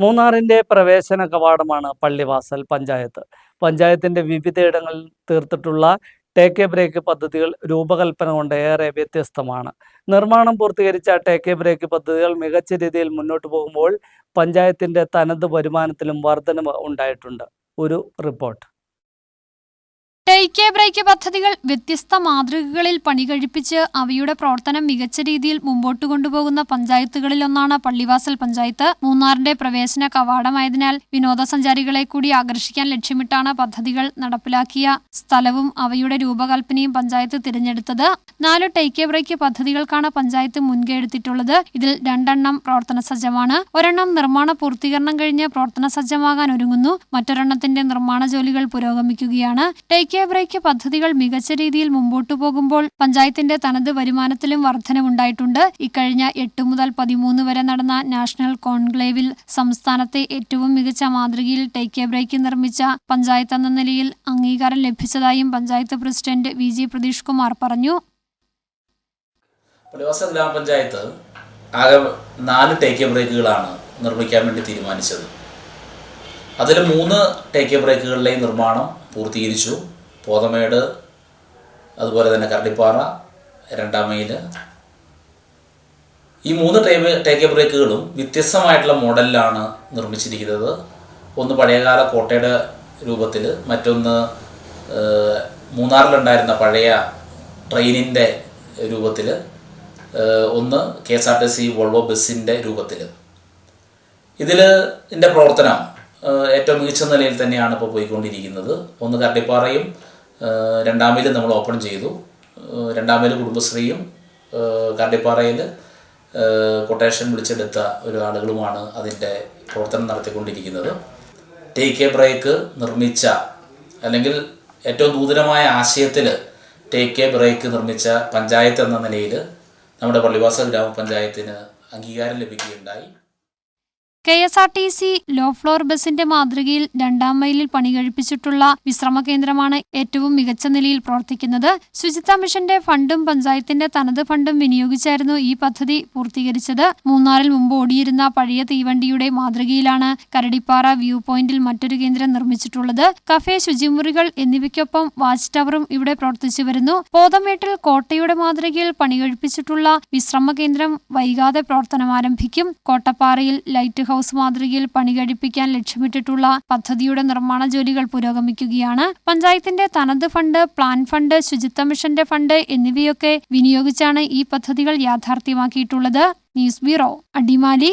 മൂന്നാറിന്റെ പ്രവേശന കവാടമാണ് പള്ളിവാസൽ പഞ്ചായത്ത്. പഞ്ചായത്തിന്റെ വിവിധയിടങ്ങളിൽ തീർത്തിട്ടുള്ള ടേക്ക് എ ബ്രേക്ക് പദ്ധതികൾ രൂപകൽപ്പന കൊണ്ട് ഏറെ വ്യത്യസ്തമാണ്. നിർമ്മാണം പൂർത്തീകരിച്ച ടേക്ക് എ ബ്രേക്ക് പദ്ധതികൾ മികച്ച രീതിയിൽ മുന്നോട്ട് പോകുമ്പോൾ പഞ്ചായത്തിന്റെ തനത് വരുമാനത്തിലും വർധനവ് ഉണ്ടായിട്ടുണ്ട്. ഒരു റിപ്പോർട്ട്. ടേക്ക് എ ബ്രേക്ക് പദ്ധതികൾ വ്യത്യസ്ത മാതൃകകളിൽ പണി കഴിപ്പിച്ച് അവയുടെ പ്രവർത്തനം മികച്ച രീതിയിൽ മുമ്പോട്ട് കൊണ്ടുപോകുന്ന പഞ്ചായത്തുകളിലൊന്നാണ് പള്ളിവാസൽ പഞ്ചായത്ത്. മൂന്നാറിന്റെ പ്രവേശന കവാടമായതിനാൽ വിനോദസഞ്ചാരികളെ കൂടി ആകർഷിക്കാൻ ലക്ഷ്യമിട്ടാണ് പദ്ധതികൾ നടപ്പിലാക്കിയ സ്ഥലവും അവയുടെ രൂപകൽപ്പനയും പഞ്ചായത്ത് തിരഞ്ഞെടുത്തത്. നാല് ടേക്ക് എ ബ്രേക്ക് പദ്ധതികൾക്കാണ് പഞ്ചായത്ത് മുൻകൈ എടുത്തിട്ടുള്ളത്. ഇതിൽ രണ്ടെണ്ണം പ്രവർത്തന സജ്ജമാണ്. ഒരെണ്ണം നിർമ്മാണ പൂർത്തീകരണം കഴിഞ്ഞ് പ്രവർത്തന സജ്ജമാകാൻ ഒരുങ്ങുന്നു. മറ്റൊരെണ്ണത്തിന്റെ നിർമ്മാണ ജോലികൾ പുരോഗമിക്കുകയാണ്. ടേക്ക് എ ബ്രേക്ക് പദ്ധതികൾ മികച്ച രീതിയിൽ മുമ്പോട്ടു പോകുമ്പോൾ പഞ്ചായത്തിന്റെ തനത് വരുമാനത്തിലും വർധനവുണ്ടായിട്ടുണ്ട് ഇക്കഴിഞ്ഞ എട്ട് മുതൽ പതിമൂന്ന് വരെ നടന്ന നാഷണൽ കോൺക്ലേവിൽ സംസ്ഥാനത്തെ ഏറ്റവും മികച്ച മാതൃകയിൽ ടേക്ക് ബ്രേക്ക് നിർമ്മിച്ച പഞ്ചായത്ത് എന്ന നിലയിൽ അംഗീകാരം ലഭിച്ചതായും panchayat president V. G. Pratheesh Kumar പറഞ്ഞു ഗ്രാമപഞ്ചായത്ത് ആകെ നാല് ടേക്ക് ബ്രേക്കുകളാണ് നിർമ്മിക്കാൻ വേണ്ടി തീരുമാനിച്ചത്. അതിൽ മൂന്ന് ടേക്ക് ബ്രേക്കുകളിലെയും നിർമ്മാണം പൂർത്തീകരിച്ചു. പോതമേട് അതുപോലെ തന്നെ കരടിപ്പാറ രണ്ടാം മൈൽ. ഈ മൂന്ന് ടേബ് ടേക്ക് ബ്രേക്കുകളും വ്യത്യസ്തമായിട്ടുള്ള മോഡലിലാണ് നിർമ്മിച്ചിരിക്കുന്നത്. ഒന്ന് പഴയകാല കോട്ടയുടെ രൂപത്തിൽ മറ്റൊന്ന് മൂന്നാറിലുണ്ടായിരുന്ന പഴയ ട്രെയിനിന്റെ രൂപത്തിൽ ഒന്ന് K S R T C Volvo ബസ്സിന്റെ രൂപത്തിൽ. ഇതിൽ ഇതിന്റെ പ്രവർത്തനം ഏറ്റവും മികച്ച നിലയിൽ തന്നെയാണ് ഇപ്പോൾ പോയിക്കൊണ്ടിരിക്കുന്നത്. ഒന്ന് കരടിപ്പാറയും ഏഹ്, രണ്ടാമയിലും നമ്മൾ ഓപ്പൺ ചെയ്തു. രണ്ടാമതിൽ കുടുംബശ്രീയും കരടിപ്പാറയിൽ കൊട്ടേഷൻ വിളിച്ചെടുത്ത ഒരു ആളുകളുമാണ് അതിന്റെ പ്രവർത്തനം നടത്തിക്കൊണ്ടിരിക്കുന്നത്. ടേക്ക് എ ബ്രേക്ക് നിർമ്മിച്ച അല്ലെങ്കിൽ ഏറ്റവും നൂതനമായ ആശയത്തിൽ ടേക്ക് എ ബ്രേക്ക് നിർമ്മിച്ച പഞ്ചായത്ത് എന്ന നിലയിൽ നമ്മുടെ പള്ളിവാസ ഗ്രാമപഞ്ചായത്തിന് അംഗീകാരം ലഭിക്കുകയുണ്ടായി. K S R T C low floor ബസിന്റെ മാതൃകയിൽ രണ്ടാം മൈലിൽ പണി കഴിപ്പിച്ചിട്ടുള്ള വിശ്രമ കേന്ദ്രമാണ് ഏറ്റവും മികച്ച നിലയിൽ പ്രവർത്തിക്കുന്നത്. ശുചിത്വ മിഷന്റെ ഫണ്ടും പഞ്ചായത്തിന്റെ തനത് ഫണ്ടും വിനിയോഗിച്ചായിരുന്നു ഈ പദ്ധതി പൂർത്തീകരിച്ചത്. മൂന്നാറിൽ മുമ്പ് ഓടിയിരുന്ന പഴയ തീവണ്ടിയുടെ മാതൃകയിലാണ് കരടിപ്പാറ വ്യൂ പോയിന്റിൽ മറ്റൊരു കേന്ദ്രം നിർമ്മിച്ചിട്ടുള്ളത്. കഫേ ശുചിമുറികൾ എന്നിവയ്ക്കൊപ്പം വാച്ച് ടവറും ഇവിടെ പ്രവർത്തിച്ചു വരുന്നു. പോതമേട്ടിൽ കോട്ടയുടെ മാതൃകയിൽ പണി കഴിപ്പിച്ചിട്ടുള്ള വിശ്രമ കേന്ദ്രം വൈകാതെ പ്രവർത്തനം ആരംഭിക്കും. കോട്ടപ്പാറയിൽ ലൈറ്റ് മാതൃകയിൽ പണികഴിപ്പിക്കാൻ ലക്ഷ്യമിട്ടിട്ടുള്ള പദ്ധതിയുടെ നിർമ്മാണ ജോലികൾ പുരോഗമിക്കുകയാണ്. പഞ്ചായത്തിന്റെ തനത് ഫണ്ട് പ്ലാൻ ഫണ്ട് ശുചിത്വ മിഷന്റെ ഫണ്ട് എന്നിവയൊക്കെ വിനിയോഗിച്ചാണ് ഈ പദ്ധതികൾ യാഥാർത്ഥ്യമാക്കിയിട്ടുള്ളത്. News bureau Adimali.